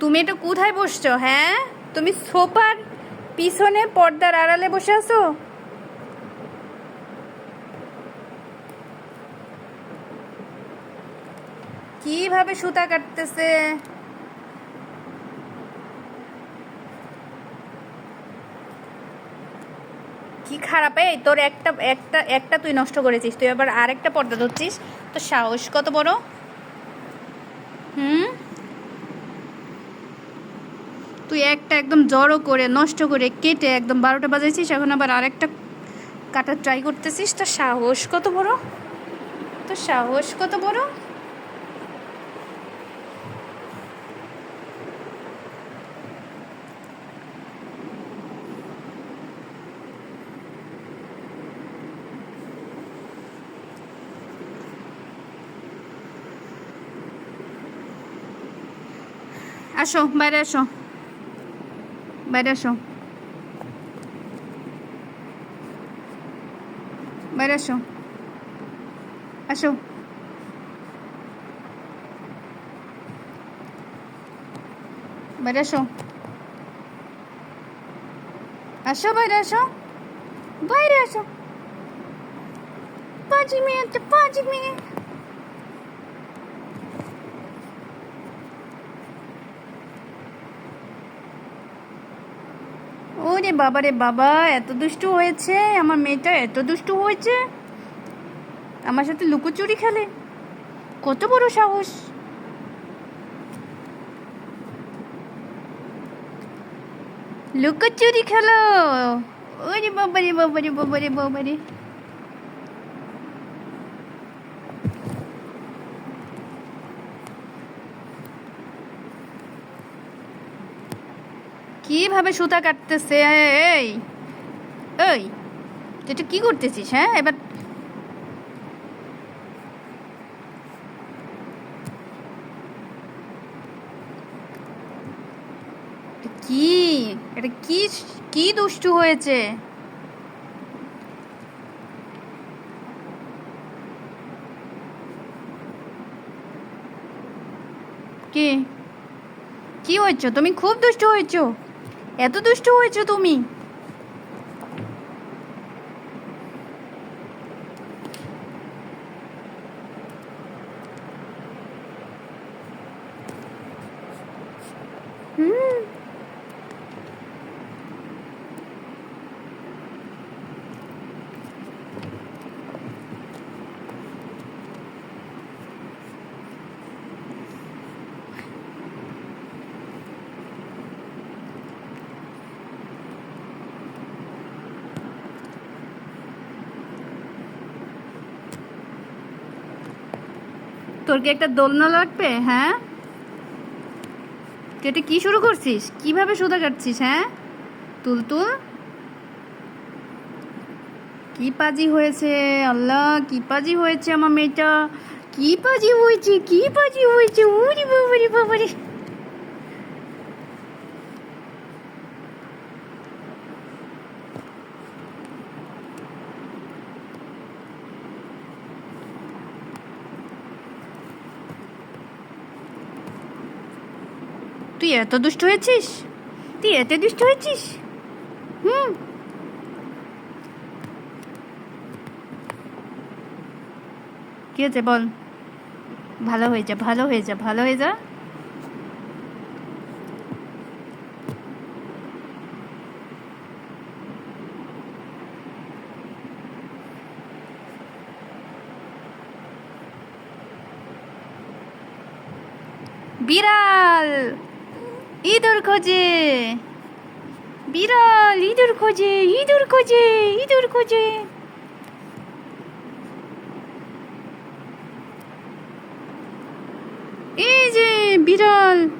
তুমি এটা কোথায় বসছো হ্যাঁ? তুমি সোফার পিছনে পর্দার আড়ালে বসে আছো? কীভাবে সুতা কাটতেছে? কি খারাপ, এই তোর একটা একটা একটা তুই নষ্ট করেছিস, তুই আবার আরেকটা পর্দা ধরছিস, তোর সাহস কত বড়? তুই একটা একদম জড়ো করে, নষ্ট করে কেটে একদম বারোটা বাজাইছিস, এখন আবার আরেকটা কাটার ট্রাই করতেছিস তো সাহস কত বড়? তো সাহস কত বড়? আসো, বাইরে আসো। বাইরে আসো। বাইরে আসো। আসো। বাইরে আসো। আসো, বাইরে আসো। বাইরে আসো। পাঁচ মিনিট পাঁচ মিনিট। ওরে বাবা রে বাবা, এত দুষ্টু হয়েছে। আমার মেয়েটা এত দুষ্টু হয়েছে। আমার সাথে লুকোচুরি খেলে। কত বড় সাহস। লুকোচুরি খেলো। ওরে বাবারে বাবারে বাবারে বাবারে। কীভাবে সুতা কাটতেছে? এই এই এটা কি করতেছিস হ্যাঁ? এবার কি? এটা কি কি দুষ্টু হয়েছে? কি? কি হয়েছ? তুমি খুব দুষ্ট হয়েছো। এত দুষ্ট হয়েছো তুমি হুম তোর কি একটা দোলনা লাগবে? হ্যাঁ? তুই এটা কি শুরু করছিস? কীভাবে সুদা কাটছিস হ্যাঁ? তুল তুল কি পাজি হয়েছে? আল্লাহ, কি পাজি হয়েছে আমার মেয়েটা? কি পাজি হয়েছে? কি পাজি হয়েছে? উরি বাবারি বাবারি। তুই এত দুষ্ট হয়েছিস? তুই এত দুষ্ট হয়েছিস? হুম। কি হয়েছে বল? ভালো হয়ে যা, ভালো হয়ে যা, ভালো হয়ে যা। বিড়াল! 이돌코지. 미라 이돌코지. 이돌코지. 이돌코지. 이제 미랄